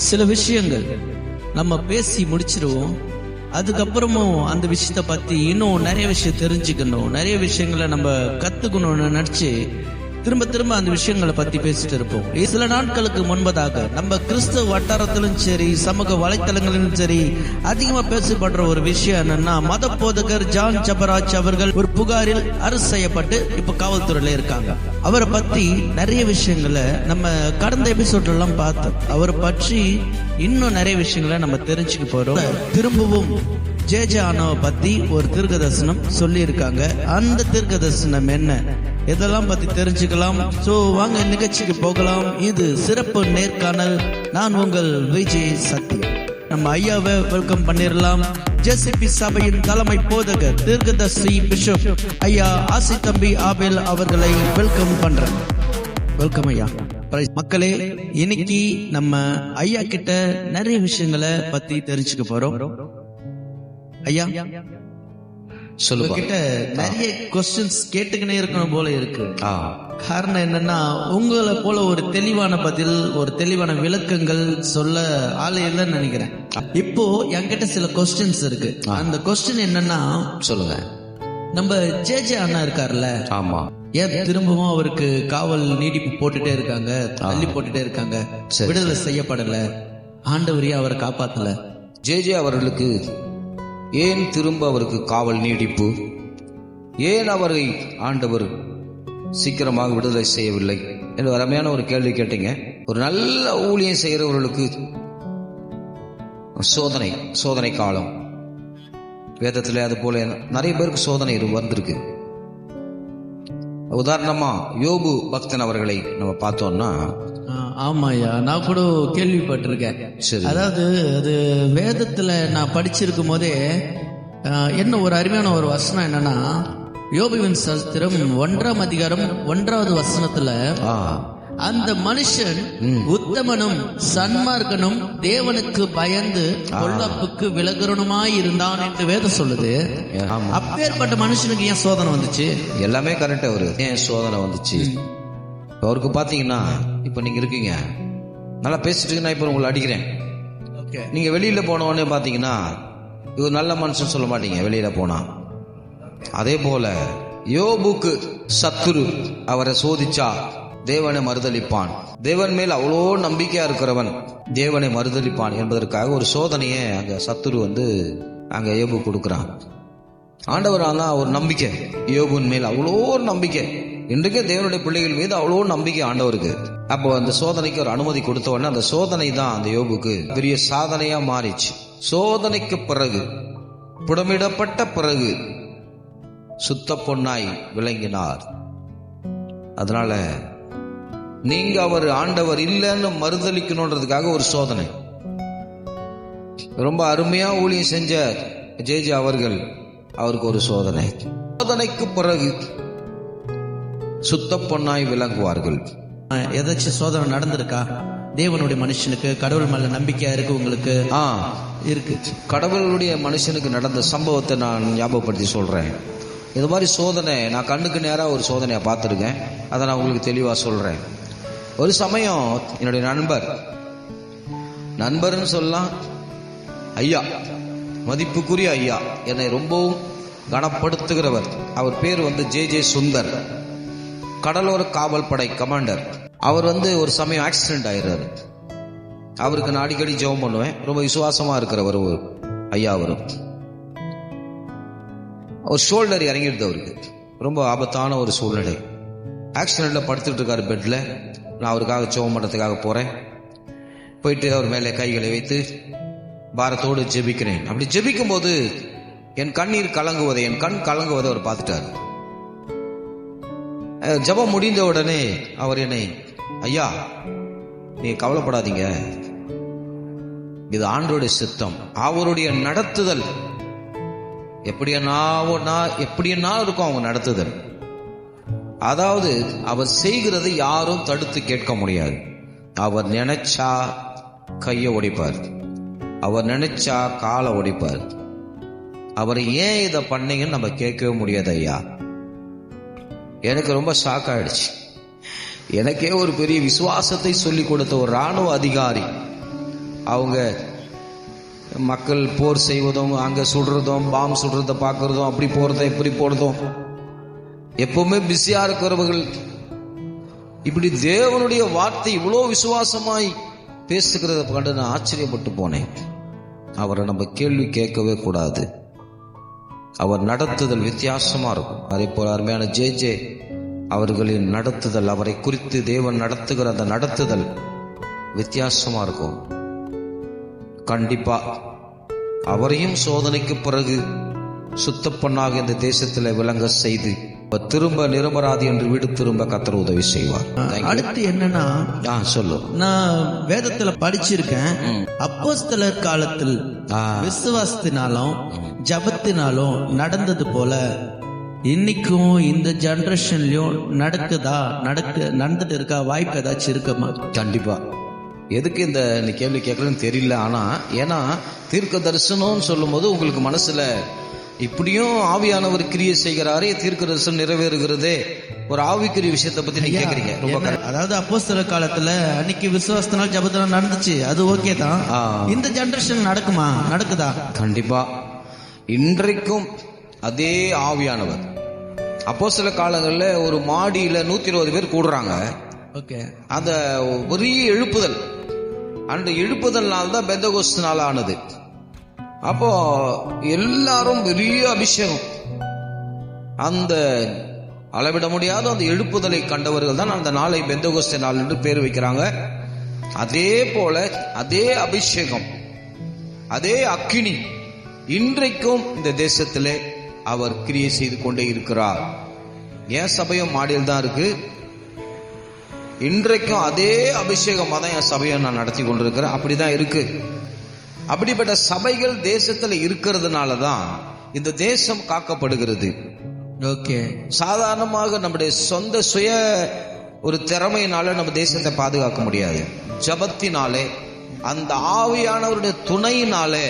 சில விஷயங்கள் நம்ம பேசி முடிச்சிருவோம். அதுக்கப்புறமும் அந்த விஷயத்த பத்தி இன்னும் நிறைய விஷயம் தெரிஞ்சுக்கணும். நிறைய விஷயங்களை நம்ம கத்துக்கணும்னு நினைச்சு திரும்ப திரும்ப அந்த விஷயங்களை பத்தி பேசிட்டு இருப்போம். சில நாட்களுக்கு முன்பதாக நம்ம கிறிஸ்தவ வட்டாரத்திலும் சரி சமூக வலைத்தளங்களிலும் சரி அதிகமா பேசப்படுற ஒரு விஷயம் என்னன்னா மத போதகர் ஜான் ஜபராஜ் அவர்கள் ஒரு புகாரில் அரசு செய்யப்பட்டு இப்ப காவல்துறையில இருக்காங்க. அவரை பத்தி நிறைய விஷயங்களை நம்ம கடந்த எபிசோட்ல எல்லாம் பார்த்தோம். அவரை பற்றி இன்னும் நிறைய விஷயங்களை நம்ம தெரிஞ்சுக்க போறோம். திரும்பவும் ஜே ஜே ஆனவை பத்தி ஒரு தீர்க்க தரிசனம் சொல்லி இருக்காங்க அந்த தீர்க்க தரிசனம் என்ன? இதெல்லாம் பத்தி தெரிஞ்சுக்கலாம். சோ வாங்க நிகழ்ச்சிக்கு போகலாம். இது சிறப்பு நேர்காணல். நான் உங்கள் விஜய் சத்யம் நம்ம ஐயாவை வெல்கம் பண்ணிடலாம் ஜெசிபி சபையின் தலைமை போதகர் தீர்க்கதர்சி பிஷப் ஐயா ஆசி தம்பி ஆபேல் அவர்களை வெல்கம் பண்றேன். வெல்கம் ஐயா. மக்களே இன்னைக்கு நம்ம ஐயா கிட்ட நிறைய விஷயங்களை பத்தி தெரிஞ்சுக்க போறோம். ஐயா உங்ககிட்ட நிறைய கொஸ்டின்ஸ் கேட்டுக்கினே இருக்கணும் போல இருக்கு. காரணம் என்னன்னா உங்களை போல ஒரு தெளிவான பதில் ஒரு தெளிவான விளக்கங்கள் சொல்ல ஆளே இல்லைன்னு நினைக்கிறேன். இப்போ என்கிட்ட சில கொஸ்டின்ஸ் இருக்கு. அந்த கொஸ்டின் என்னன்னா சொல்லுங்க. நம்ம ஜே ஜே அண்ணா இருக்கார்ல? ஆமா. ஏன் திரும்பவும் அவருக்கு காவல் நீடிப்பு போட்டுட்டே இருக்காங்க தள்ளி போட்டுட்டே இருக்காங்க. விடுதலை செய்யப்படல. ஆண்டவரையே அவரை காப்பாத்தல. ஜே ஜே அவர்களுக்கு ஏன் திரும்ப அவருக்கு காவல் நீடிப்பு ஏன் அவரை ஆண்டவர் சீக்கிரமாக விடுதலை செய்யவில்லை? என்று அருமையான ஒரு கேள்வி கேட்டீங்க. ஒரு நல்ல ஊழியம் செய்கிறவர்களுக்கு சோதனை சோதனை காலம். வேதத்தில் அது போல நிறைய பேருக்கு சோதனை வந்திருக்கு. உதாரணமா யோபு பக்தன் அவர்களை நம்ம பார்த்தோம்னா ஆ, ஆமாய்யா. நான் கூட கேள்விப்பட்டிருக்கேன். அதாவது அது வேதத்துல நான் படிச்சிருக்கும் போதே என்ன ஒரு அருமையான ஒரு வசனம் என்னன்னா யோபுவின் சரித்திரம் ஒன்றாம் அதிகாரம் ஒன்றாவது வசனத்துல அந்த மனுஷன் உத்தமனும் சன்மார்க்கனும் தேவனுக்கு பயந்து பொல்லாப்புக்கு விலகுறனுமாய் இருந்தான் என்று வேதம் சொல்லுது. அப்பேற்பட்ட மனுஷனுக்கு ஏன் சோதனை வந்துச்சு? எல்லாமே கரெக்ட் அவரு ஏன் சோதனை வந்துச்சு? அவருக்கு பாத்தீங்கன்னா இப்ப நீங்க இருக்கீங்க. நல்லா பேசிட்டு நான் இப்ப உங்களை அடிக்கிறேன். ஓகே. நீங்க வெளியில போன உடனே பாத்தீங்கன்னா இவர் நல்ல மனுஷன் சொல்ல மாட்டீங்க வெளியில போனா. அதே போல யோபுக்கு சத்துரு அவரை சோதிச்சா தேவனை மறுதளிப்பான் தேவன் மேல் அவ்வளோ நம்பிக்கையா இருக்கிறவன் தேவனை மறுதளிப்பான் என்பதற்காக ஒரு சோதனையை அங்க சத்துரு வந்து அங்க ஏபு கொடுக்குறான். ஆண்டவரானா ஒரு நம்பிக்கை யோபுன் மேல் அவ்வளோ ஒரு நம்பிக்கை. இன்றைக்கே தேவனுடைய பிள்ளைகள் மீது அவ்வளோ நம்பிக்கை ஆண்டவருக்கு. அப்போ அந்த சோதனைக்கு ஒரு அனுமதி கொடுத்த உடனே அந்த சோதனை தான் அந்த யோபுக்கு பெரிய சாதனையா மாறிச்சு. சோதனைக்கு பிறகு புடமிடப்பட்ட பிறகு சுத்த பொன்னாய் விளங்கினார். அதனால நீங்க அவர் ஆண்டவர் இல்லைன்னு மறுதளிக்கணுன்றதுக்காக ஒரு சோதனை. ரொம்ப அருமையா ஊழியம் செஞ்ச ஜேஜே அவர்கள் அவருக்கு ஒரு சோதனை. சோதனைக்கு பிறகு சுத்த பொன்னாய் விளங்குவார்கள். ஏதாச்சும் சோதனை நடந்திருக்கா? தேவனுடைய மனுஷனுக்கு கடவுள் மேல நம்பிக்கையா இருக்கு உங்களுக்கு? ஆ. இருக்கு. கடவுளுடைய மனுஷனுக்கு நடந்த சம்பவத்தை நான் ஞாபகப்படுத்தி சொல்றேன். இது மாதிரி சோதனை நான் கண்ணுக்கு நேராக ஒரு சோதனையை பார்த்துருக்கேன். அதை நான் உங்களுக்கு தெளிவாக சொல்றேன். ஒரு சமயம் என்னுடைய நண்பர் நண்பர்னு சொல்லலாம் ஐயா மதிப்புக்குரிய ஐயா என்னை ரொம்பவும் கனப்படுத்துகிறவர். அவர் பேர் வந்து ஜே ஜே சுந்தர் கடலோர காவல் படை கமாண்டர். அவர் வந்து ஒரு சமயம் ஆக்சிடென்ட் ஆயிடுறாரு. அவருக்கு நான் அடிக்கடி ஜெபம் பண்ணுவேன். ரொம்ப விசுவாசமா இருக்கிறவர் ஒரு ஐயா அவரும் ஒரு ஷோல்டர் இறங்கிடுது அவருக்கு. ரொம்ப ஆபத்தான ஒரு சூழ்நிலை. ஆக்சிடென்ட்ல படுத்துட்டு இருக்காரு பெட்ல நான் அவருக்காக சோகம் பண்ணுறதுக்காக போறேன். போயிட்டு அவர் மேலே கைகளை வைத்து பாரத்தோடு ஜெபிக்கிறேன். அப்படி ஜெபிக்கும் போது என் கண்ணீர் கலங்குவதை என் கண் கலங்குவதை அவர் பார்த்துட்டார். ஜபம் ஜெபம் முடிந்த உடனே அவர் என்னை ஐயா நீ கவலைப்படாதீங்க. இது ஆண்டோடைய சித்தம். அவருடைய நடத்துதல். எப்படியனாவோ நான் எப்படியனா இருக்கும் அவங்க நடத்துதல். அதாவது அவர் செய்கிறது யாரும் தடுத்து கேட்க முடியாது. அவர் நினைச்சா கையை ஒடிப்பார். அவர் நினைச்சா காலை ஒடிப்பார். அவர் ஏன் இதை பண்ணீங்கன்னு நம்ம கேட்கவே முடியாது ஐயா. எனக்கு ரொம்ப ஷாக் ஆயிடுச்சு. எனக்கே ஒரு பெரிய விசுவாசத்தை சொல்லி கொடுத்த ஒரு ராணுவ அதிகாரி அவங்க மக்கள் போர் செய்வதும் அங்கே சுடுறதும் பாம் சுடுறத பார்க்கறதும் அப்படி போறதும் இப்படி போடுறதும் எப்பவுமே பிஸியா இருக்கிறவர்கள். இப்படி தேவனுடைய வார்த்தை இவ்வளோ விசுவாசமாய் பேசுகிறத கண்டு நான் ஆச்சரியப்பட்டு போனேன். அவரை நம்ம கேள்வி கேட்கவே கூடாது. அவர் நடத்துதல் வித்தியாசமா இருக்கும். அதே போல அருமையான ஜே ஜே அவர்களின் நடத்துதல் அவரை குறித்து தேவன் நடத்துகிற அந்த நடத்துதல் வித்தியாசமா இருக்கும். கண்டிப்பா அவரையும் சோதனைக்கு பிறகு சுத்தப்பண்ணாக இந்த தேசத்தில் விளங்க செய்து திரும்ப நிரபராதி என்று வீடு திரும்ப கத்தர் உதவி செய்வார். அடுத்து என்னன்னா சொல்லு. நான் வேதத்துல படிச்சிருக்கேன். அப்போஸ்தலர் காலத்தில் விசுவாசத்தினாலும் ஜபத்தினாலும் நடந்தது போல இன்னைக்கும் இந்த ஜெனரேஷன்லயும் நடக்குதா? நடக்க நடந்துட்டு இருக்கா? வாய்ப்பு ஏதாச்சும் இருக்குமா? கண்டிப்பா. எதுக்கு இந்த கேள்வி கேட்கலன்னு தெரியல ஆனா ஏன்னா தீர்க்க தரிசனம்னு சொல்லும்போது உங்களுக்கு மனசுல இப்படியும் ஆவியானவர் கிரியை செய்கிறாரே தீர்க்க தரிசனம் நிறைவேறுகிறதே. ஒரு ஆவிக்குரிய விஷயத்தை பத்தி நீங்க கேக்குறீங்க ரொம்ப. அதாவது அப்போஸ்தலர் காலத்துல அன்னைக்கு விசுவாசத்தினால் ஜபத்தினால் நடந்துச்சு. அது ஓகே தான். இந்த ஜெனரேஷன் நடக்குமா? நடக்குதா? கண்டிப்பா. இன்றைக்கும் அதே ஆவியானவர். அப்போ சில காலங்களில் ஒரு மாடியில நூத்தி இருபது பேர் கூடுறாங்க. ஓகே. அந்த பெரிய எழுப்புதல். அந்த எழுப்புதல்னால தான் பெந்தகோஸ்து நாள் ஆனது. அப்போ எல்லாரும் பெரிய அபிஷேகம். அந்த அளவிட முடியாத அந்த எழுப்புதலை கண்டவர்கள் தான் அந்த நாளை பெந்தகோஸ்த நாள் என்று பேர் வைக்கிறாங்க. அதே போல அதே அபிஷேகம் அதே அக்கினி இன்றைக்கும் இந்த தேசத்திலே அவர் கிரியை செய்து கொண்டே இருக்கிறார். என் சபையும் மாடியில் தான் இருக்கு? இன்றைக்கும் அதே அபிஷேகமாக தான் என் சபையை நான் நடத்தி கொண்டிருக்கிறேன். அப்படிதான் இருக்கு. அப்படிப்பட்ட சபைகள் தேசத்துல இருக்கிறதுனால தான் இந்த தேசம் காக்கப்படுகிறது. ஓகே. சாதாரணமாக நம்முடைய சொந்த சுய ஒரு திறமையினால நம்ம தேசத்தை பாதுகாக்க முடியாது. ஜபத்தினாலே அந்த ஆவியானவருடைய துணையினாலே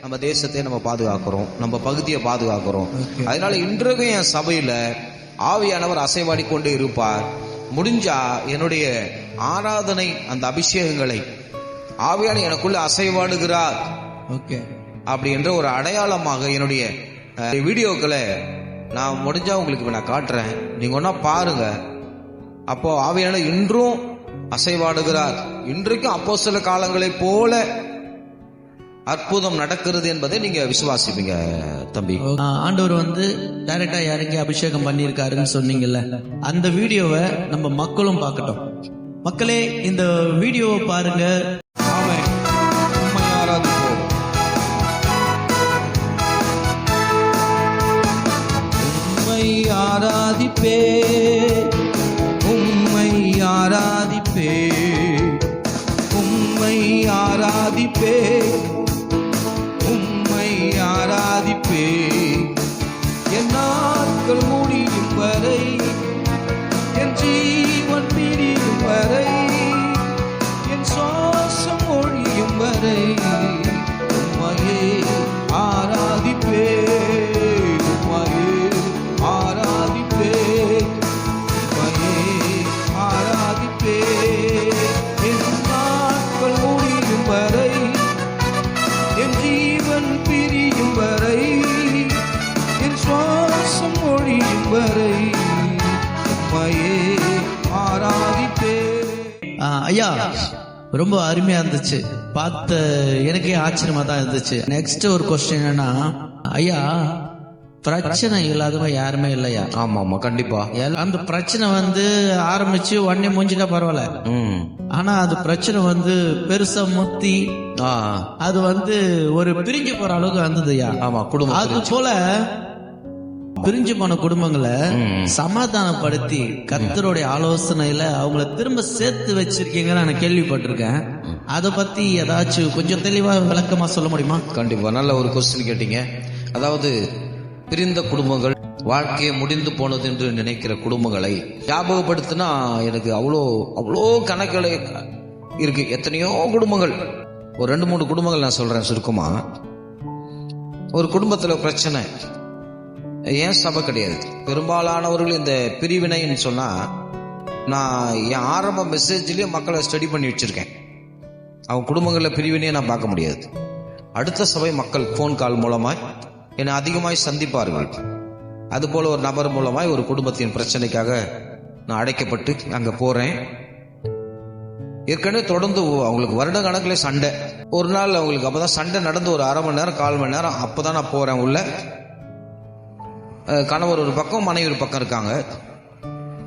நம்ம தேசத்தை நம்ம பாதுகாக்கிறோம். நம்ம பகுதியை பாதுகாக்கிறோம். அதனால இன்றைக்கும் என் சபையில ஆவியானவர் அசைவாடி கொண்டு இருப்பார். முடிஞ்சா என்னுடைய ஆராதனை அந்த அபிஷேகங்களை ஆவியான எனக்குள்ள அசைவாடுகிறார் ஓகே அப்படி என்ற ஒரு அடையாளமாக என்னுடைய வீடியோக்களை நான் முடிஞ்சா உங்களுக்கு நான் காட்டுறேன். நீங்க ஒன்னா பாருங்க. அப்போ ஆவியான இன்றும் அசைவாடுகிறார் இன்றைக்கும் அப்போ சில காலங்களைப் போல அற்புதம் நடக்கிறது என்பதை நீங்க விசுவாசிப்பீங்க தம்பி. ஆண்டவர் வந்து டைரக்டா இறங்கி அபிஷேகம் பண்ணியிருக்காருன்னு சொன்னீங்கல்ல. அந்த வீடியோவை நம்ம மக்களும் பார்க்கட்டும். மக்களே இந்த வீடியோவை பாருங்க. ஐயா ரொம்ப அருமையா இருந்துச்சு. பார்த்த எனக்கே ஆச்சரியமா தான் இருந்துச்சு. நெக்ஸ்ட் ஒரு கொஸ்டின் என்னன்னா ஐயா பிரச்சனை இல்லாதவங்க யாருமே இல்லையா? ஆமா ஆமா கண்டிப்பா. அந்த பிரச்சனை வந்து ஆரம்பிச்சு உடனே முடிஞ்சிட்டா பரவாயில்ல. ம். ஆனா அது பிரச்சனை வந்து பெருசா முத்தி ஆ. அது வந்து ஒரு பிரிஞ்சு போற அளவுக்கு வந்ததுயா ஆமா குடும்பம் அது போல பிரிஞ்சு போன குடும்பங்களை. சமாதானப்படுத்தி கர்த்தருடைய ஆலோசனையில அவங்கள திரும்ப சேர்த்து வச்சிருக்கீங்கன்னு நான் கேள்விப்பட்டிருக்கேன். அத பத்தி ஏதாச்சும் கொஞ்சம் தெளிவா விளக்கமா சொல்ல முடியுமா? கண்டிப்பா. நல்ல ஒரு கொஸ்டின் கேட்டீங்க. அதாவது பிரிந்த குடும்பங்கள் வாழ்க்கையை முடிந்து போனது என்று நினைக்கிற குடும்பங்களை ஞாபகப்படுத்தினா எனக்கு அவ்வளோ அவ்வளோ கணக்குகளை இருக்கு. எத்தனையோ குடும்பங்கள். ஒரு ரெண்டு மூணு குடும்பங்கள் நான் சொல்றேன் சுருக்கமா. ஒரு குடும்பத்துல பிரச்சனை. ஏன் சபை கிடையாது? பெரும்பாலானவர்கள் இந்த பிரிவினைன்னு சொன்னால் நான் என் ஆரம்ப மெசேஜ்லேயே மக்களை ஸ்டடி பண்ணி வச்சுருக்கேன். அவங்க குடும்பங்களில் பிரிவினையை நான் பார்க்க முடியாது. அடுத்த சபை மக்கள் ஃபோன் கால் மூலமாய் என்னை அதிகமாய் சந்திப்பார்கள். அதுபோல் ஒரு நபர் மூலமாய் ஒரு குடும்பத்தின் பிரச்சனைக்காக நான் அடைக்கப்பட்டு அங்கே போகிறேன் ஏற்கனவே தொடர்ந்து அவங்களுக்கு வருட கணக்கில் சண்டை. ஒரு நாள் அவங்களுக்கு அப்போ தான் சண்டை நடந்து ஒரு அரை மணி நேரம் கால் மணி நேரம் அப்போ தான் நான் போகிறேன் உள்ள. கணவர் ஒரு பக்கம் மனைவி ஒரு பக்கம் இருக்காங்க.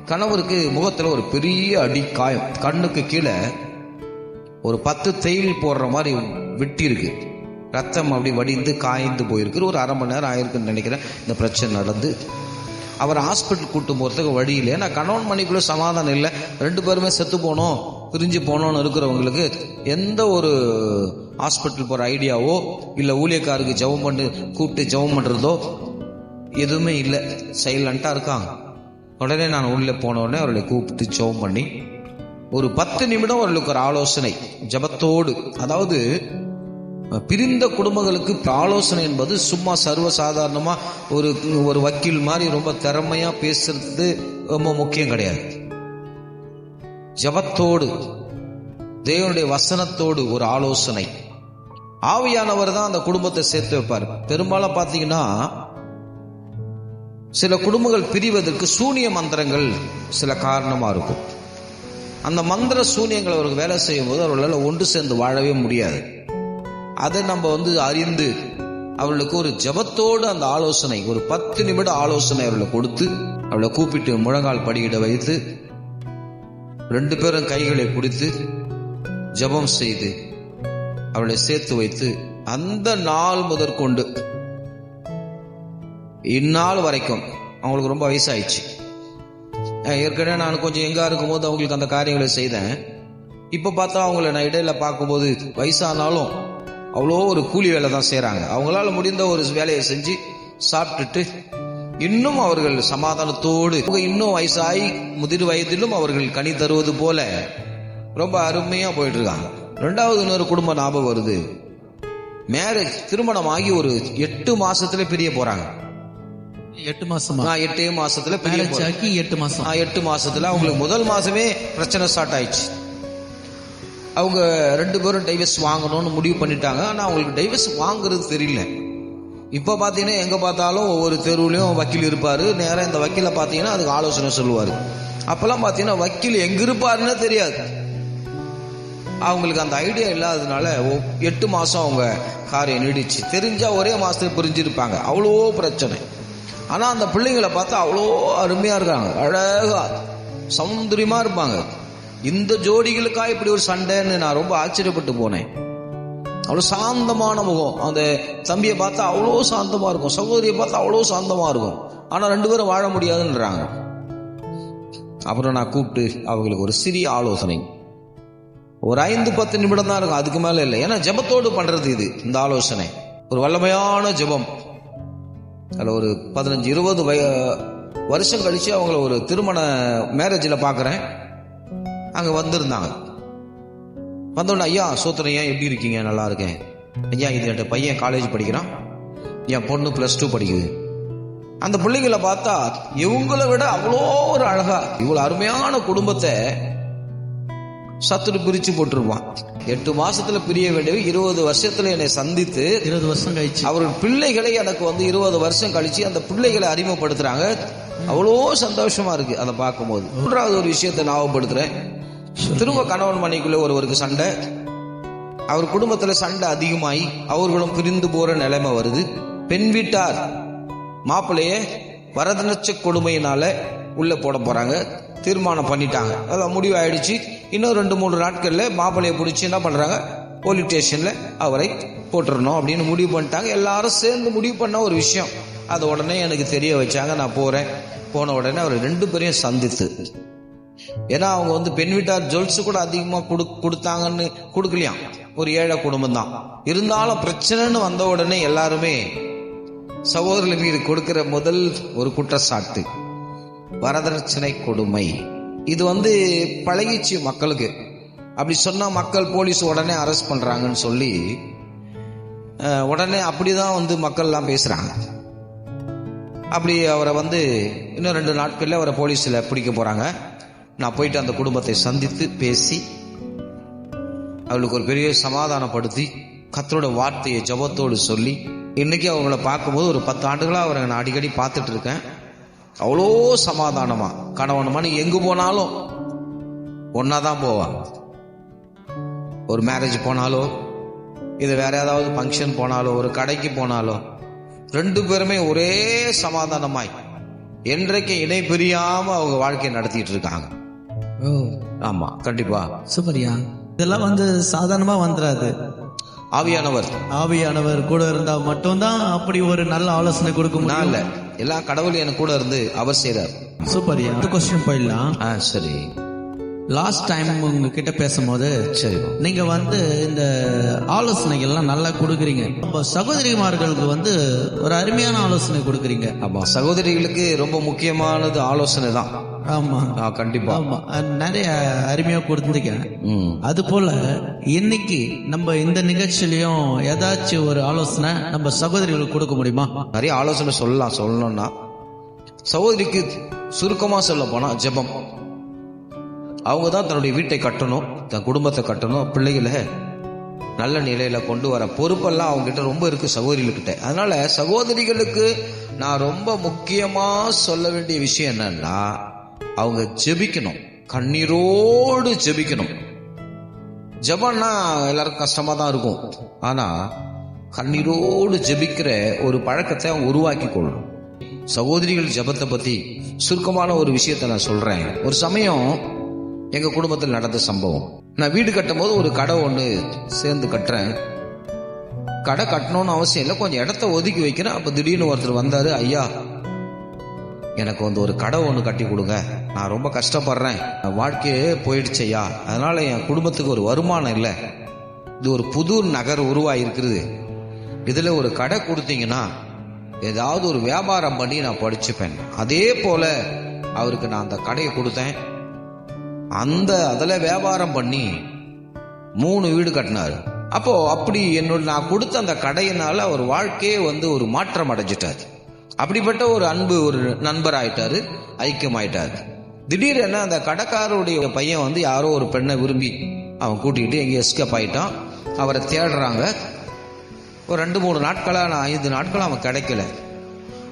கணவருக்கு முகத்துல ஒரு பெரிய அடி காயம். கண்ணுக்கு கீழே ஒரு பத்து தையல் போடுற மாதிரி வெட்டி இருக்கு. ரத்தம் அப்படி வடிந்து காய்ந்து போயிருக்கு. ஒரு அரை மணி நேரம் ஆயிருக்குன்னு நினைக்கிறேன். இந்த பிரச்சனை நடந்து. அவர் ஹாஸ்பிட்டல் கூட்டு போகிறதுக்கு வழி இல்லை. ஏன்னா கணவன் மணிக்குள்ள சமாதானம் இல்லை. ரெண்டு பேருமே செத்து போனோம் பிரிஞ்சு போனோம்னு இருக்கிறவங்களுக்கு எந்த ஒரு ஹாஸ்பிட்டல் போகிற ஐடியாவோ இல்லை ஊழியக்காருக்கு ஜெபம் பண்ணி கூப்பிட்டு ஜெபம் பண்ணுறதோ எதுவுமே இல்லை. சைலண்ட்டாக இருக்காங்க. உடனே நான் உள்ளே போன உடனே அவர்களை கூப்பிட்டு ஜோம் பண்ணி ஒரு பத்து நிமிடம் அவர்களுக்கு ஒரு ஆலோசனை ஜபத்தோடு அதாவது பிரிந்த குடும்பங்களுக்கு ஆலோசனை என்பது சும்மா சர்வசாதாரணமா ஒரு ஒரு வக்கீல் மாதிரி ரொம்ப திறமையா பேசுறது ரொம்ப முக்கியம் கிடையாது. ஜபத்தோடு தேவனுடைய வசனத்தோடு ஒரு ஆலோசனை. ஆவியானவர் தான் அந்த குடும்பத்தை சேர்த்து வைப்பார். பெரும்பாலும் பார்த்தீங்கன்னா சில குடும்பங்கள் பிரிவதற்கு சூனிய மந்திரங்கள் சில காரணமாக இருக்கும். அந்த மந்திர சூனியங்கள் அவருக்கு வேலை செய்யும் போது அவர்களால் ஒன்று சேர்ந்து வாழவே முடியாது. அதை நம்ம வந்து அறிந்து அவர்களுக்கு ஒரு ஜபத்தோடு அந்த ஆலோசனை ஒரு பத்து நிமிட ஆலோசனை அவர்களை கொடுத்து அவளை கூப்பிட்டு முழங்கால் படியிட வைத்து ரெண்டு பேரும் கைகளை பிடித்து ஜபம் செய்து அவளை சேர்த்து வைத்து அந்த நாள் முதற்கொண்டு இந்நாள் வரைக்கும் அவங்களுக்கு ரொம்ப வயசாயிடுச்சு. ஏற்கனவே நான் கொஞ்சம் எங்கா இருக்கும்போது அவங்களுக்கு அந்த காரியங்களை செய்தேன். இப்போ பார்த்தா அவங்கள நான் இடையில பார்க்கும்போது வயசானாலும் அவ்வளோ ஒரு கூலி வேலை தான் செய்கிறாங்க அவங்களால முடிந்த ஒரு வேலையை செஞ்சு சாப்பிட்டுட்டு இன்னும் அவர்கள் சமாதானத்தோடு இன்னும் வயசாகி முதிர் வயதிலும் அவர்கள் கனி தருவது போல ரொம்ப அருமையாக போயிட்டு இருக்காங்க. ரெண்டாவது இன்னொரு குடும்பம் ஞாபகம் வருது. மேரேஜ் திருமணம் ஆகி ஒரு எட்டு மாசத்துல பிரிய போறாங்க. எட்டு மாசமா? எட்டே மாசத்துல மேரேஜ் ஆக்கி எட்டு மாசம். எட்டு மாசத்துல அவங்களுக்கு முதல் மாசமே பிரச்சனை ஸ்டார்ட் ஆயிடுச்சு. அவங்க ரெண்டு பேரும் டைவர்ஸ் வாங்கணும்னு முடிவு பண்ணிட்டாங்க. ஆனா அவங்களுக்கு டைவர்ஸ் வாங்குறது தெரியல. இப்ப பாத்தீங்கன்னா எங்க பார்த்தாலும் ஒவ்வொரு தெருவுலயும் வக்கீல் இருப்பாரு. நேரா இந்த வக்கீல பாத்தீங்கன்னா அதுக்கு ஆலோசனை சொல்லுவாரு. அப்பெல்லாம் பாத்தீங்கன்னா வக்கீல் எங்க இருப்பாருன்னு தெரியாது. அவங்களுக்கு அந்த ஐடியா இல்லாததுனால எட்டு மாசம் அவங்க காரியம் நீடிச்சு. தெரிஞ்சா ஒரே மாசத்துல புரிஞ்சிருப்பாங்க. அவ்வளோ பிரச்சனை. ஆனா அந்த பிள்ளைங்களை பார்த்தா அவ்வளோ அருமையா இருக்காங்க. அழகா. சௌந்தரியமா இருப்பாங்க. இந்த ஜோடிகளுக்கா இப்படி ஒரு சண்டைன்னு நான் ரொம்ப ஆச்சரியப்பட்டு போனேன். அவ்வளோ சாந்தமான முகம். அந்த தம்பியை பார்த்தா அவ்வளோ சாந்தமா இருக்கும். சகோதரியை பார்த்தா அவ்வளோ சாந்தமா இருக்கும். ஆனா ரெண்டு பேரும் வாழ முடியாதுன்றாங்க. அப்புறம் நான் கூப்பிட்டு அவங்களுக்கு ஒரு சிறிய ஆலோசனை. ஒரு ஐந்து பத்து நிமிடம் தான் இருக்கும். அதுக்கு மேல இல்லை. ஏன்னா ஜெபத்தோடு பண்றது இது. இந்த ஆலோசனை. ஒரு வல்லமையான ஜெபம். அதில் ஒரு பதினஞ்சு இருபது வய வருஷம் கழிச்சு அவங்கள ஒரு திருமண மேரேஜில் பார்க்குறேன் அங்கே வந்திருந்தாங்க. வந்தோடனே ஐயா சோத்திரம் எப்படி இருக்கீங்க? நல்லா இருக்கேன். ஐயா இது என் பையன் காலேஜ் படிக்கிறான். என் பொண்ணு ப்ளஸ் டூ படிக்குது. அந்த பிள்ளைங்களை பார்த்தா இவங்கள விட அவ்வளோ ஒரு அழகா இவ்வளோ அருமையான குடும்பத்தை சத்துட்டு பிரித்து போட்டிருப்பான் எட்டு மாசத்துல பிரிய வேண்டியது இருபது வருஷத்துல என்னை சந்தித்து இருபது வருஷம் கழிச்சு. அவர்கள் பிள்ளைகளை எனக்கு வந்து இருபது வருஷம் கழிச்சு அந்த பிள்ளைகளை அறிமுகப்படுத்துறாங்க. அவ்வளோ சந்தோஷமா இருக்கு அதை பார்க்கும்போது. மூன்றாவது ஒரு விஷயத்தை ஞாபகப்படுத்துறேன். திரும்ப கணவன் மனைக்குள்ள ஒருவருக்கு சண்டை. அவர் குடும்பத்துல சண்டை அதிகமாகி அவர்களும் பிரிந்து போற நிலைமை வருது. பெண் வீட்டார் மாப்பிள்ளைய வரதட்ச கொடுமையினால உள்ள போட போறாங்க. தீர்மானம் பண்ணிட்டாங்க. அதான் முடிவு ஆயிடுச்சு இன்னும் ரெண்டு மூணு நாட்களில் மாப்பிள்ளையை பிடிச்சி என்ன பண்ணுறாங்க போலீஸ் ஸ்டேஷனில் அவரை போட்டுறணும் அப்படின்னு முடிவு பண்ணிட்டாங்க. எல்லாரும் சேர்ந்து முடிவு பண்ண ஒரு விஷயம். அது உடனே எனக்கு தெரிய வச்சாங்க. நான் போகிறேன் போன உடனே அவர் ரெண்டு பேரையும் சந்தித்து. ஏன்னா அவங்க வந்து பெண் வீட்டார் ஜுவல்ஸ் கூட அதிகமாக கொடு கொடுத்தாங்கன்னு கொடுக்கலையாம் ஒரு ஏழை குடும்பம் தான். இருந்தாலும் பிரச்சனைன்னு வந்த உடனே எல்லாருமே சகோதரர்கள் மீது கொடுக்கிற முதல் ஒரு குற்றச்சாட்டு. வரதட்சணை கொடுமை. இது வந்து பழகிச்சு மக்களுக்கு. அப்படி சொன்னால் மக்கள் போலீஸ் உடனே அரெஸ்ட் பண்ணுறாங்கன்னு சொல்லி உடனே உடனே அப்படிதான் வந்து மக்கள்லாம் பேசுகிறாங்க அப்படி அவரை வந்து இன்னும் ரெண்டு நாட்கள்ல அவரை போலீஸில் பிடிக்க போகிறாங்க நான் போயிட்டு அந்த குடும்பத்தை சந்தித்து பேசி அவளுக்கு ஒரு பெரிய சமாதானப்படுத்தி கத்தரோட வார்த்தையை ஜபத்தோடு சொல்லி இன்னைக்கு அவங்கள பார்க்கும்போது ஒரு பத்து ஆண்டுகளாக அவரை நான் அடிக்கடி பார்த்துட்டு இருக்கேன். அவ்வளோ சமாதானமா. கணவன் மணி எங்கு போனாலும் ஒன்னா தான் போவா. ஒரு மேரேஜ் போனாலோ இது வேற ஏதாவது ஃபங்க்ஷன் போனாலோ ஒரு கடைக்கு போனாலோ ரெண்டு பேருமே ஒரே சமாதானமாய் என்றைக்கு இணை பிரியாம அவங்க வாழ்க்கையை நடத்திட்டு இருக்காங்க. ஆமா கண்டிப்பா. சூப்பரியா. இதெல்லாம் வந்து சாதாரணமா வந்துடாது ஆவியானவர். ஆவியானவர் கூட இருந்தா மட்டும்தான் அப்படி ஒரு நல்ல ஆலோசனை கொடுக்க முடியும். இல்ல. எல்லா கடவுளும் எனக்கு கூட இருந்து அவர் செய்றார். சூப்பரியா அடுத்த கொஸ்டின் போயிடலாம். ஆ சரி. லாஸ்ட் டைம் உங்ககிட்ட பேசும்போது சரி. நீங்க வந்து இந்த ஆலோசனைகள்லாம் நல்லா கொடுக்குறீங்க. நம்ம சகோதரிமார்களுக்கு வந்து ஒரு அருமையான ஆலோசனை கொடுக்குறீங்க. ஆமா சகோதரிகளுக்கு ரொம்ப முக்கியமானது ஆலோசனை தான் ஆமா. ஆ, கண்டிப்பா. ஆமா. அது நிறைய அருமையா கொடுத்துருக்க ம். அது போல இன்னைக்கு நம்ம இந்த நிகழ்ச்சியிலயும் ஏதாச்சும் ஒரு ஆலோசனை நம்ம சகோதரிகளுக்கு கொடுக்க முடியுமா? நிறைய ஆலோசனை சொல்லலாம் சொல்லணும்னா. சகோதரிக்கு சுருக்கமா சொல்ல போனா ஜெபம். அவங்க தான் தன்னுடைய வீட்டை கட்டணும் தன் குடும்பத்தை கட்டணும் பிள்ளைகளை நல்ல நிலையில கொண்டு வர பொறுப்பெல்லாம் அவங்க கிட்ட ரொம்ப இருக்கு சகோதரிகிட்ட அதனால சகோதரிகளுக்கு நான் ரொம்ப முக்கியமா சொல்ல வேண்டிய விஷயம் என்னன்னா அவங்க ஜெபிக்கணும். கண்ணீரோடு ஜெபிக்கணும். ஜெபம்னா எல்லாருக்கும் கஷ்டமா தான் இருக்கும். ஆனா கண்ணீரோடு ஜெபிக்கிற ஒரு பழக்கத்தை அவங்க உருவாக்கி கொள்ளணும். சகோதரிகள் ஜெபத்தை பத்தி சுருக்கமான ஒரு விஷயத்தை நான் சொல்றேன். ஒரு சமயம் எங்க குடும்பத்தில் நடந்த சம்பவம். நான் வீடு கட்டும் போது ஒரு கடை ஒன்று சேர்ந்து கட்டுறேன். கடை கட்டணும்னு அவசியம் இல்லை. கொஞ்சம் இடத்த ஒதுக்கி வைக்கிறேன். அப்ப திடீர்னு ஒருத்தர் வந்தாரு ஐயா எனக்கு வந்து ஒரு கடை ஒன்று கட்டி கொடுங்க. நான் ரொம்ப கஷ்டப்படுறேன். வாழ்க்கையே போயிடுச்சையா அதனால் என் குடும்பத்துக்கு ஒரு வருமானம் இல்லை. இது ஒரு புது நகர் உருவாயிருக்கிறது இதில் ஒரு கடை கொடுத்தீங்கன்னா ஏதாவது ஒரு வியாபாரம் பண்ணி நான் படிச்சுப்பேன். அதே போல் அவருக்கு நான் அந்த கடையை கொடுத்தேன். அந்த அதில் வியாபாரம் பண்ணி மூணு வீடு கட்டினாரு. அப்போது அப்படி என்னோட நான் கொடுத்த அந்த கடையினால் அவர் வாழ்க்கையே வந்து ஒரு மாற்றம் அடைஞ்சிட்டாரு. அப்படிப்பட்ட ஒரு அன்பு ஒரு நண்பர் ஆயிட்டாரு ஐக்கியம் ஆயிட்டாரு திடீரென அந்த கடைக்காரருடைய பையன் வந்து யாரோ ஒரு பெண்ணை விரும்பி அவன் கூட்டிகிட்டு எங்கேயோ எஸ்கேப் ஆயிட்டான். அவரை தேடுறாங்க. ஒரு ரெண்டு மூணு நாட்களாக நான் ஐந்து நாட்களாக அவன் கிடைக்கல.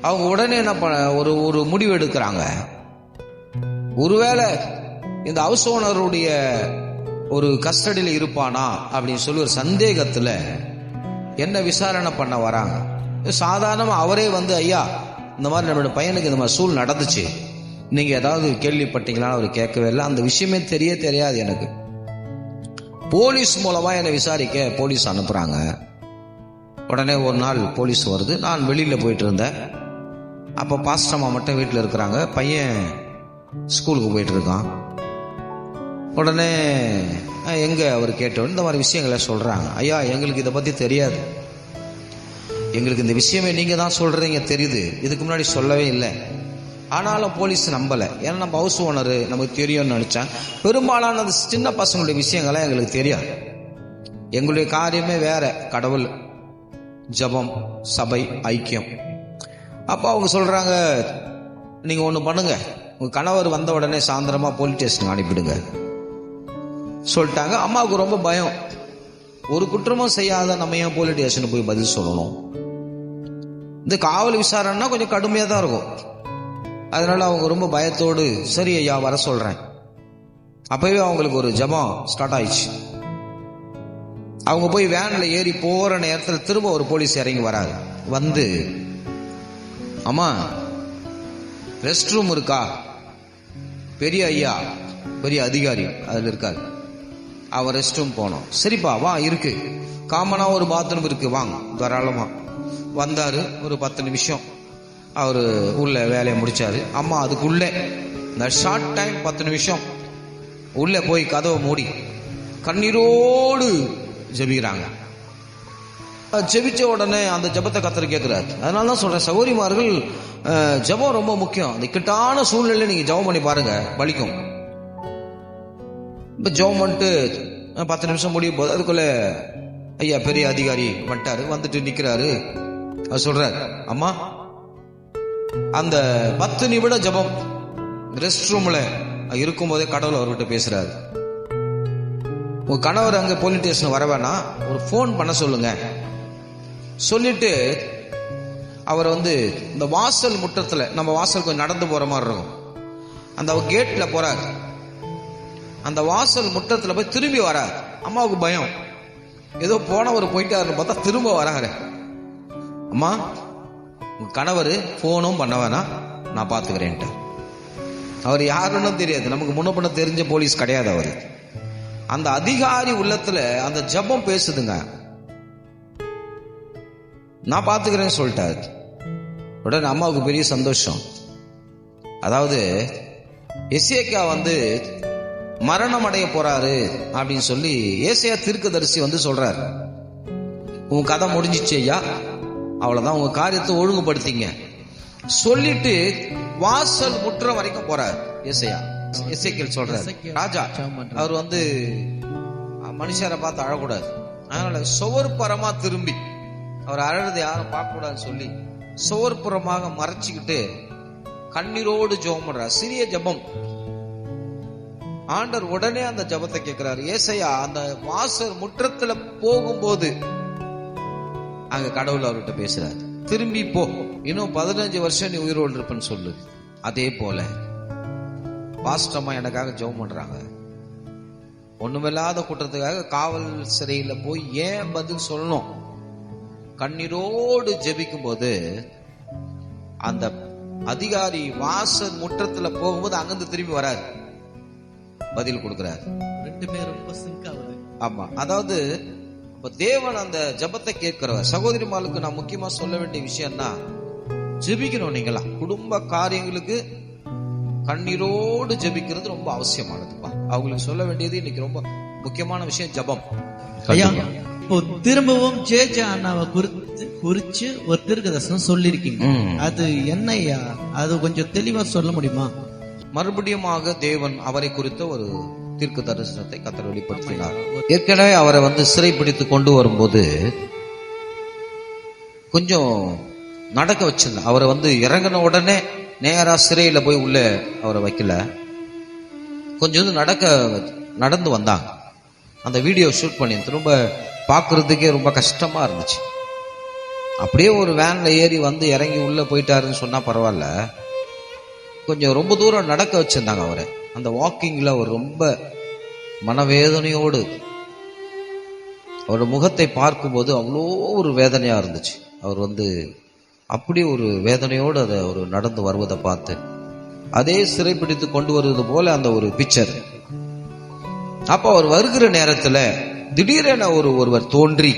அவங்க உடனே என்ன பண்ண ஒரு ஒரு முடிவு எடுக்கிறாங்க. ஒருவேளை இந்த ஹவுஸ் ஓனருடைய ஒரு கஸ்டடியில் இருப்பானா அப்படின்னு சொல்லி ஒரு சந்தேகத்தில் என்ன விசாரணை பண்ண வராங்க. சாதாரணமா அவரே வந்து ஐயா இந்த மாதிரி நம்மளோட பையனுக்கு இந்த மாதிரி சூழ் நடந்துச்சு. நீங்க ஏதாவது கேள்விப்பட்டீங்களான்னு அவர் கேட்கவே இல்லை. அந்த விஷயமே தெரிய தெரியாது எனக்கு. போலீஸ் மூலமா என்னை விசாரிக்க போலீஸ் அனுப்புறாங்க. உடனே ஒரு நாள் போலீஸ் வருது. நான் வெளியில போயிட்டு இருந்தேன். அப்போ பாஸ்டம்மா மட்டும் வீட்டில் இருக்கிறாங்க. பையன் ஸ்கூலுக்கு போயிட்டு இருக்கான். உடனே அஹ், எங்க? அவர் கேட்டோன்னு இந்த மாதிரி விஷயங்களை சொல்றாங்க. ஐயா எங்களுக்கு இதை பத்தி தெரியாது. எங்களுக்கு இந்த விஷயமே நீங்க தான் சொல்றீங்க தெரியுது. இதுக்கு முன்னாடி சொல்லவே இல்லை. ஆனாலும் போலீஸ் நம்பல. ஏன்னா நம்ம ஹவுஸ் ஓனர் நமக்கு தெரியும்னு நினைச்சேன் பெரும்பாலான அந்த சின்ன பசங்களுடைய விஷயங்கள்லாம் எங்களுக்கு தெரியாது. எங்களுடைய காரியமே வேற. கடவுள் ஜெபம் சபை ஐக்கியம். அப்போ அவங்க சொல்றாங்க நீங்க ஒன்று பண்ணுங்க. உங்க கணவர் வந்த உடனே சாயந்தரமா போலீஸ் ஸ்டேஷனுக்கு அனுப்பிடுங்க. சொல்லிட்டாங்க. அம்மாவுக்கு ரொம்ப பயம். ஒரு குற்றமும் செய்யாத நம்ம ஏன் போலீஸ் ஸ்டேஷனுக்கு போய் பதில் சொல்லணும்? இந்த காவல் விசாரணைனா கொஞ்சம் கடுமையாக தான் இருக்கும். அதனால அவங்க ரொம்ப பயத்தோடு சரி ஐயா வர சொல்றேன். அப்பவே அவங்களுக்கு ஒரு ஜபம் ஸ்டார்ட் ஆயிடுச்சு. அவங்க போய் வேனில் ஏறி போகிற நேரத்தில் திரும்ப ஒரு போலீஸ் இறங்கி வராரு வந்து அம்மா ரெஸ்ட் ரூம் இருக்கா? பெரிய ஐயா பெரிய அதிகாரி அதில் இருக்காரு. அவர் ரெஸ்ட் ரூம் போனோம். சரிப்பா வா இருக்கு. காமனா ஒரு பாத்ரூம் இருக்கு வாங்க. தாராளமா. வந்தாரு ஒரு பத்து நிமிஷம். அவரு உள்ள வேலையை முடிச்சாரு. அம்மா அதுக்குள்ளே. இந்த ஷார்ட் டைம் பத்து நிமிஷம். உள்ளே போய் கதவை மூடி. கண்ணீரோடு ஜெபிக்கிறாங்க. ஜெபிச்ச உடனே அந்த ஜெபத்தை கத்தர் கேட்கிறாரு. அதனால தான் சொல்றேன் சகோதரிமார்கள் ஜபம் ஜெபம் ரொம்ப முக்கியம். அந்த கிட்டான சூழ்நிலையில நீங்க ஜெபம் பண்ணி பாருங்க பலிக்கும் இப்போ ஜெபம் வந்துட்டு பத்து நிமிஷம் முடியும் போது அதுக்குள்ள ஐயா பெரிய அதிகாரி வந்துட்டாரு வந்துட்டு நிற்கிறாரு அவர் சொல்றாரு அம்மா அந்த பத்து நிமிட ஜெபம் ரெஸ்ட் ரூம்ல இருக்கும் போதே கடவுள் அவர்கிட்ட பேசுறாரு. உங்க கணவர் அங்க போலீஸ் ஸ்டேஷன் வர வேணாம் ஒரு ஃபோன் பண்ண சொல்லுங்க. சொல்லிட்டு அவர் வந்து இந்த வாசல் முற்றத்துல நம்ம வாசல் கொஞ்சம் நடந்து போற மாதிரி இருக்கும். அந்த கேட்ல போறாரு. அந்த வாசல் முற்றத்துல போய் திரும்பி வரார். அம்மாவுக்கு பயம். ஏதோ போனவர் போயிட்டாருன்னு பார்த்தா திரும்ப வராரு அம்மா உங்க கணவர் ஃபோனும் பண்ண வேணாம் நான் பார்த்துக்கிறேன்ட்டு. அவர் யாருன்னு தெரியாது. நமக்கு முன்ன பண்ண தெரிஞ்ச போலீஸ் கிடையாது அவர். அந்த அதிகாரி உள்ளத்துல அந்த ஜெபம் பேசுதுங்க. நான் பார்த்துக்கிறேன்னு சொல்லிட்டாரு. உடனே அம்மாவுக்கு பெரிய சந்தோஷம். அதாவது எசேக்கா வந்து மரணம் அடைய போறாரு அப்படின்னு சொல்லி ஏசையா தீர்க்கதரிசி வந்து சொல்றாரு. உன் கதை முடிஞ்சிச்சு ஐயா. அவ்வளவுதான் உங்க காரியத்தை ஒழுங்குபடுத்திங்க. சொல்லிட்டு வாசல் முற்றம் வரைக்கும் போறார் ஏசையா. எசேக்கியல் சொல்றாரு. ராஜா அவர் வந்து மனுஷரை பார்த்து அழக்கூடாது. அதனால சுவர்பரமா திரும்பி அவர் அழறதை யாரும் பார்க்க கூடாதுன்னு சொல்லி சுவர்புறமாக மறைச்சிக்கிட்டு கண்ணீரோடு ஜெபம் பண்றார். சிறிய ஜெபம். ஆண்டர் உடனே அந்த ஜெபத்தை கேட்கிறார். ஏசையா அந்த வாசல் முற்றத்துல போகும்போது அங்க கடவுள் அவர்கிட்ட பேசுறாரு. திரும்பி போ. இன்னும் பதினஞ்சு வருஷம் நீ உயிரோடு இருப்பேன்னு சொல்லு. அதே போல பாஸ்டம்மா எனக்காக ஜெபம் பண்றாங்க. ஒண்ணுமில்லாத குற்றத்துக்காக காவல் சிறையில போய் ஏன் பதில் சொல்லணும்? கண்ணீரோடு ஜெபிக்கும் போது அந்த அதிகாரி வாசல் முற்றத்துல போகும்போது அங்கிருந்து திரும்பி வராரு. பதில் கொடுக்கிறார். ரெண்டுமே ரொம்ப சிங்க் ஆகுது. ஆமா. அதாவது அப்ப தேவன் அந்த ஜெபத்தை கேட்கிறவர். சகோதரிமாருக்கு நான் முக்கியமா சொல்ல வேண்டிய விஷயம்னா ஜெபிக்கணும் நீங்களா? குடும்ப காரியங்களுக்கு கண்ணீரோடு ஜெபிக்கிறது ரொம்ப அவசியமானதுப்பா அவங்களுக்கு சொல்ல வேண்டியது இன்னைக்கு ரொம்ப முக்கியமான விஷயம் ஜெபம். ஐயா. இப்போ திரும்பவும் ஜே ஜே அண்ணாவை குறித்து குறிச்சு ஒரு தீர்க்கதர்சனம் சொல்லியிருக்கீங்க. ம். அது என்ன ஐயா அது கொஞ்சம் தெளிவா சொல்ல முடியுமா? மறுபடியுமாக தேவன் அவரை குறித்த ஒரு தீர்க்க தரிசனத்தை கத்தர் வெளிப்படுத்தினார். ஏற்கனவே அவரை வந்து சிறைப்பிடித்து கொண்டு வரும்போது கொஞ்சம் நடக்க வச்சிருந்தேன் அவரை வந்து இறங்கின உடனே நேரா சிறையில போய் உள்ள அவரை வைக்கல. கொஞ்சம் வந்து நடக்க நடந்து வந்தாங்க. அந்த வீடியோ ஷூட் பண்ணி ரொம்ப பார்க்கறதுக்கே ரொம்ப கஷ்டமா இருந்துச்சு. அப்படியே ஒரு வேன்ல ஏறி வந்து இறங்கி உள்ள போயிட்டாருன்னு சொன்னா பரவாயில்ல. கொஞ்சம் ரொம்ப தூரம் நடக்க வச்சிருந்தாங்க அவரை. அந்த வாக்கிங்கில் அவர் ரொம்ப மனவேதனையோடு அவரோட முகத்தை பார்க்கும்போது அவ்வளோ ஒரு வேதனையாக இருந்துச்சு. அவர் வந்து அப்படி ஒரு வேதனையோடு அதை அவர் நடந்து வருவதை பார்த்து அதே சிறைப்பிடித்து கொண்டு வருவது போல அந்த ஒரு பிக்சர் அப்போ அவர் வருகிற நேரத்தில் திடீரென ஒரு ஒருவர் தோன்றி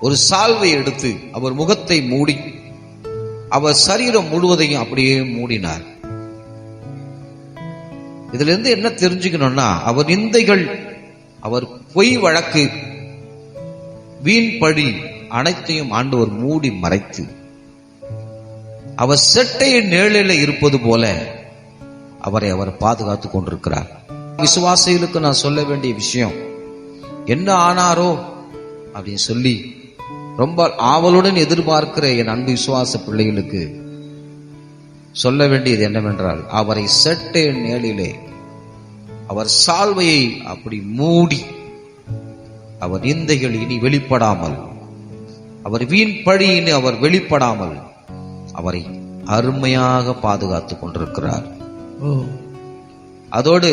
ஒரு சால்வை எடுத்து அவர் முகத்தை மூடி அவர் சரீரம் முழுவதையும் அப்படியே மூடினார். இதுல இருந்து என்ன தெரிஞ்சுக்கணும்னா அவர் நிந்தைகள் அவர் பொய் வழக்கு வீண் பழி அனைத்தையும் ஆண்டவர் மூடி மறைத்து அவர் செட்டையின் நிழலில் இருப்பது போல அவரை அவர் பாதுகாத்து கொண்டிருக்கிறார். விசுவாசிகளுக்கு நான் சொல்ல வேண்டிய விஷயம் என்ன ஆனாரோ அப்படின்னு சொல்லி ரொம்ப ஆவலுடன் எதிர்பார்க்கிற என் அன்பு விசுவாச பிள்ளைகளுக்கு சொல்ல வேண்டியது என்னவென்றால் அவரை செட்டே நேளிலே அவர் சால்வையை அப்படி மூடி அவர் நிந்தைகள் இனி வெளிப்படாமல் அவர் வீண் பழி இனி அவர் வெளிப்படாமல் அவரை அருமையாக பாதுகாத்துக் கொண்டிருக்கிறார். அதோடு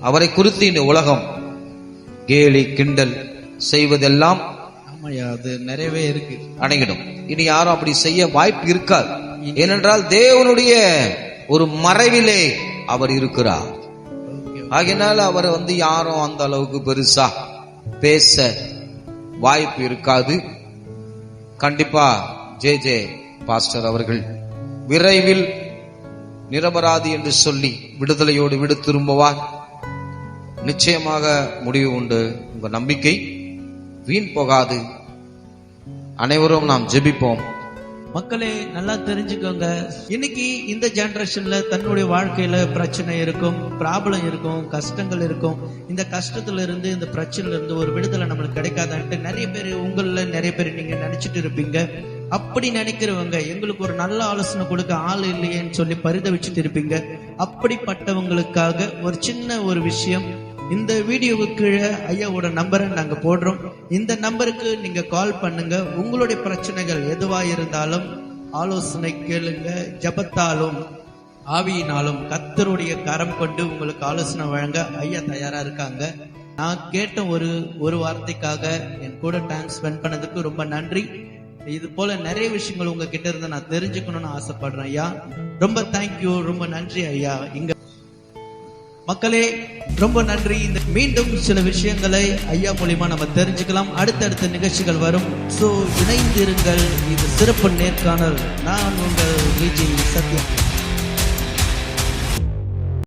அவரை குறித்து இந்த உலகம் கேலி கிண்டல் செய்வதெல்லாம் ஆமாய்யா அது நிறையவே இருக்கு. அடங்கிடும். இனி யாரும் அப்படி செய்ய வாய்ப்பு இருக்காது. ஏனென்றால் தேவனுடைய ஒரு மறைவிலே அவர் இருக்கிறார். ஓகே ஆகையினால அவரை வந்து யாரும் அந்த அளவுக்கு பெருசா பேச வாய்ப்பு இருக்காது. கண்டிப்பா ஜே ஜே பாஸ்டர் அவர்கள் விரைவில் நிரபராதி என்று சொல்லி விடுதலையோடு விடு திரும்புவார். நிச்சயமாக முடிவு உண்டு. உங்க நம்பிக்கை? வீண் போகாது. அனைவரும் நாம் ஜெபிப்போம். மக்களே நல்லா தெரிஞ்சுக்கோங்க. இன்னைக்கு இந்த ஜெனரேஷன்ல தன்னுடைய வாழ்க்கையில பிரச்சனை இருக்கும் ப்ராப்ளம் இருக்கும் கஷ்டங்கள் இருக்கும். இந்த கஷ்டத்துல இருந்து இந்த பிரச்சனையில இருந்து ஒரு விடுதலை நம்மளுக்கு கிடைக்காதான்ட்டு நிறைய பேர் உங்கள நிறைய பேர் நீங்க நினைச்சிட்டு இருப்பீங்க. அப்படி நினைக்கிறவங்க எங்களுக்கு ஒரு நல்ல ஆலோசனை கொடுக்க ஆள் இல்லையேன்னு சொல்லி பரிதவிச்சுட்டு இருப்பீங்க. அப்படிப்பட்டவங்களுக்காக ஒரு சின்ன ஒரு விஷயம் இந்த வீடியோவுக்கு கீழே ஐயாவோட நம்பரை நாங்க போடுறோம். இந்த நம்பருக்கு நீங்க கால் பண்ணுங்க. உங்களுடைய பிரச்சனைகள் எதுவா இருந்தாலும் ஆலோசனை கேளுங்க. ஜபத்தாலும் ஆவியினாலும் கத்தருடைய கரம் கொண்டு உங்களுக்கு ஆலோசனை வழங்க ஐயா தயாரா இருக்காங்க. நான் கேட்ட ஒரு ஒரு வார்த்தைக்காக என் கூட டைம் ஸ்பெண்ட் பண்ணதுக்கு ரொம்ப நன்றி. இது போல நிறைய விஷயங்கள் உங்ககிட்ட இருந்து நான் தெரிஞ்சுக்கணும்னு ஆசைப்படுறேன் ஐயா. ரொம்ப தேங்க்யூ ரொம்ப நன்றி ஐயா. இங்க மக்களே ரொம்ப நன்றி. இந்த மீண்டும் சில விஷயங்களை ஐயா மூலியமா நம்ம தெரிஞ்சுக்கலாம். அடுத்தடுத்த நிகழ்ச்சிகள் வரும். சோ இணைந்திருங்கள். இது சிறப்பு நேர்காணல். நான் உங்கள் விஜய் சத்யா.